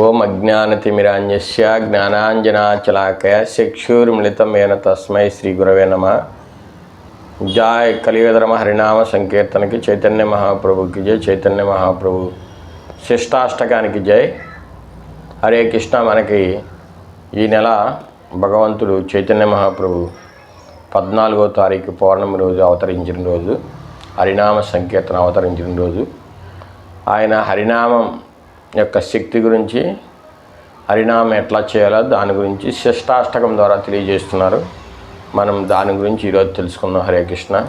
ఓం అజ్ఞానతిమిరాన్యస్య జ్ఞానాంజనాచలాకయ చక్షుర్మిళితమేన తస్మై శ్రీ గురవే నమ. జాయ్ కలియుగధర్మ హరినామ సంకీర్తనకి చైతన్య మహాప్రభుకి జై చైతన్య మహాప్రభు. శిష్టాష్టకానికి జై. హరే కృష్ణ మనకి ఈ నెల భగవంతుడు చైతన్య మహాప్రభు పద్నాలుగో తారీఖు పౌర్ణమి రోజు అవతరించిన రోజు హరినామ సంకీర్తన అవతరించిన రోజు. ఆయన హరినామం యొక్క శక్తి గురించి హరినామం ఎట్లా చేయాలో దాని గురించి శిష్టాష్టకం ద్వారా తెలియజేస్తున్నారు. మనం దాని గురించి ఈరోజు తెలుసుకుందాం. హరే కృష్ణ.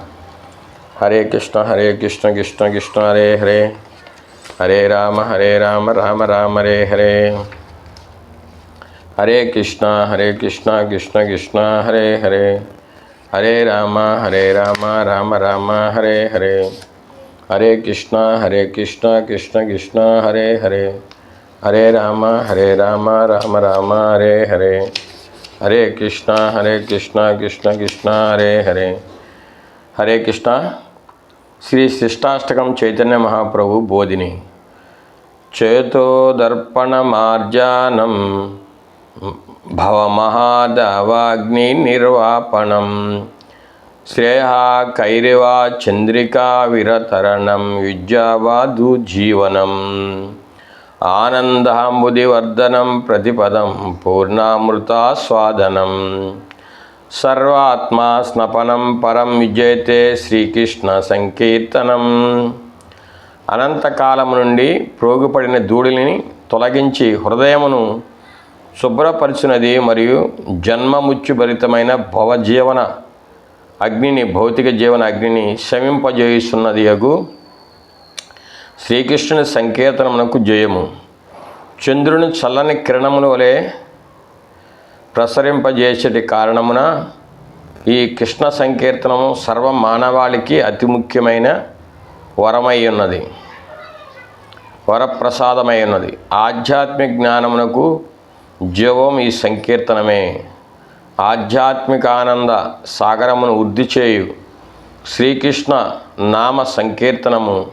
హరే కృష్ణ హరే కృష్ణ కృష్ణ కృష్ణ హరే హరే. హరే రామ హరే రామ రామ రామ హరే హరే. హరే కృష్ణ హరే కృష్ణ కృష్ణ కృష్ణ హరే హరే. హరే రామ హరే రామ రామ రామ హరే హరే. హరే కృష్ణ హరే కృష్ణ కృష్ణ కృష్ణ హరే హరే హరే రామ హరే రామ రామ రామ హరే హరే హరే కృష్ణ హరే కృష్ణ కృష్ణ కృష్ణ హరే హరే హరే కృష్ణ శ్రీ శిష్టాష్టకం చైతన్య మహాప్రభు బోధిని చేతోదర్పణమార్జానం భవమహాదవాగ్ని నిర్వాపణం శ్రేయ కైరివా చంద్రికా విరతరణం విద్యావాదు జీవనం ఆనందాంబుదివర్ధనం ప్రతిపదం పూర్ణామృతాస్వాదనం సర్వాత్మా స్నపనం పరం విజయతే శ్రీకృష్ణ సంకీర్తనం. అనంతకాలం నుండి ప్రోగుపడిన ధూళిని తొలగించి హృదయమును శుభ్రపరిచినది మరియు జన్మముచ్చుభరితమైన భవజీవన అగ్నిని భౌతిక జీవన అగ్నిని శమింపజేయుస్తున్నది అగు శ్రీకృష్ణుని సంకీర్తనమునకు జయము. చంద్రుని చల్లని కిరణముల వలె ప్రసరింపజేసేటి కారణమున ఈ కృష్ణ సంకీర్తనము సర్వ మానవాళికి అతి ముఖ్యమైన వరమై ఉన్నది వరప్రసాదమై ఉన్నది ఆధ్యాత్మిక జ్ఞానమునకు జీవం ఈ సంకీర్తనమే. ఆధ్యాత్మిక ఆనంద సాగరమును వృద్ధి చేయు. శ్రీకృష్ణ నామ సంకీర్తనము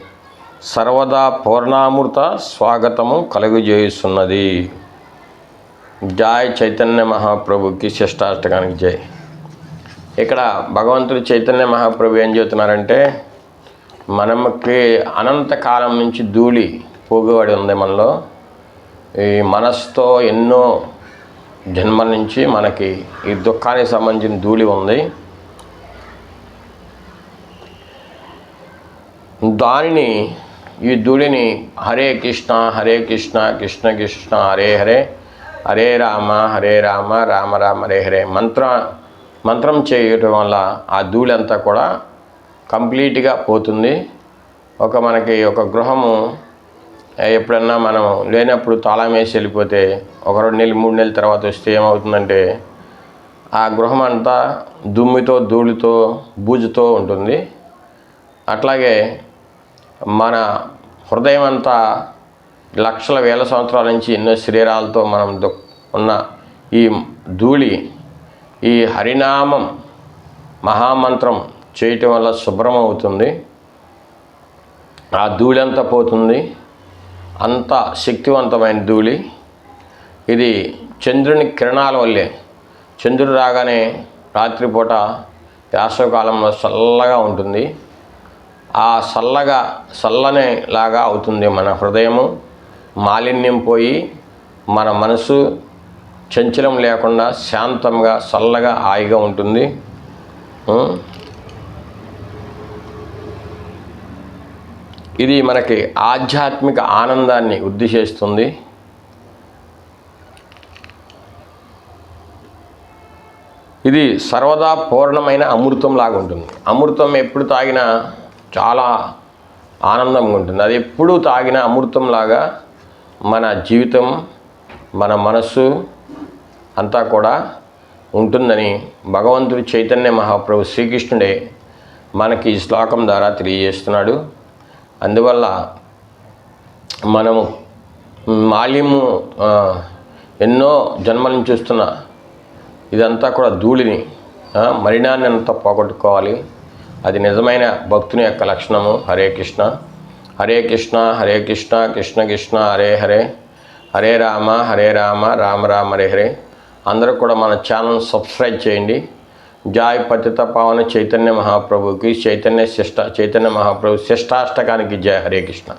సర్వదా పూర్ణామృత స్వాగతము కలుగజేస్తున్నది జాయ్ చైతన్య మహాప్రభుకి శిష్టాష్టకానికి జై. ఇక్కడ భగవంతుడు చైతన్య మహాప్రభు ఏం చెబుతున్నారంటే మనకి అనంతకాలం నుంచి ధూళి పోగుబడి ఉంది మనలో. ఈ మనస్తో ఎన్నో జన్మ నుంచి మనకి ఈ దుఃఖానికి సంబంధించిన ధూళి ఉంది. దానిని ఈ ధూళిని హరే కృష్ణ హరే కృష్ణ కృష్ణ కృష్ణ హరే హరే హరే రామ హరే రామ రామ రామ హరే హరే మంత్ర మంత్రం చేయటం వల్ల ఆ ధూళి అంతా కూడా కంప్లీట్గా పోతుంది. ఒక మనకి ఒక గృహము ఎప్పుడన్నా మనం లేనప్పుడు తాళం వేసి వెళ్ళిపోతే ఒక రెండు నెలలు మూడు నెలల తర్వాత వస్తే ఏమవుతుందంటే ఆ గృహం అంతా దుమ్మితో ధూళితో బూజుతో ఉంటుంది. అట్లాగే మన హృదయం అంతా లక్షల వేల సంవత్సరాల నుంచి ఎన్నో శరీరాలతో మనం దు ఉన్న ఈ ధూళి ఈ హరినామం మహామంత్రం చేయటం వల్ల శుభ్రం అవుతుంది ఆ ధూళి అంతా పోతుంది. అంత శక్తివంతమైన ధూళి. ఇది చంద్రుని కిరణాల వల్లే. చంద్రుడు రాగానే రాత్రిపూట వేసవకాలంలో చల్లగా ఉంటుంది. ఆ చల్లగా చల్లని లాగా అవుతుంది మన హృదయము. మాలిన్యం పోయి మన మనసు చంచలం లేకుండా శాంతంగా చల్లగా హాయిగా ఉంటుంది. ఇది మనకి ఆధ్యాత్మిక ఆనందాన్ని వృద్ధి చేస్తుంది ఇది సర్వదా పూర్ణమైన అమృతం లాగా ఉంటుంది. అమృతం ఎప్పుడు తాగినా చాలా ఆనందంగా ఉంటుంది. అది ఎప్పుడు తాగిన అమృతంలాగా మన జీవితం మన మనస్సు అంతా కూడా ఉంటుందని భగవంతుడు చైతన్య మహాప్రభు శ్రీకృష్ణుడే మనకి ఈ శ్లోకం ద్వారా తెలియజేస్తున్నాడు. అందువల్ల మనము మాల్యము ఎన్నో జన్మల నుంచి చూస్తున్న ఇదంతా కూడా ధూళిని మలినాన్ని అంతా పోగొట్టుకోవాలి. అది నిజమైన భక్తుని యొక్క లక్షణము. హరే కృష్ణ. హరే కృష్ణ హరే కృష్ణ కృష్ణ కృష్ణ హరే హరే. హరే రామ హరే రామ రామ రామ హరే హరే. అందరూ కూడా మన ఛానల్ సబ్స్క్రైబ్ చేయండి. జాయ్ పతిత పావన చైతన్య మహాప్రభుకి చైతన్య శిష్ట చైతన్య మహాప్రభు శిష్టాష్టకానికి జయ హరే కృష్ణ.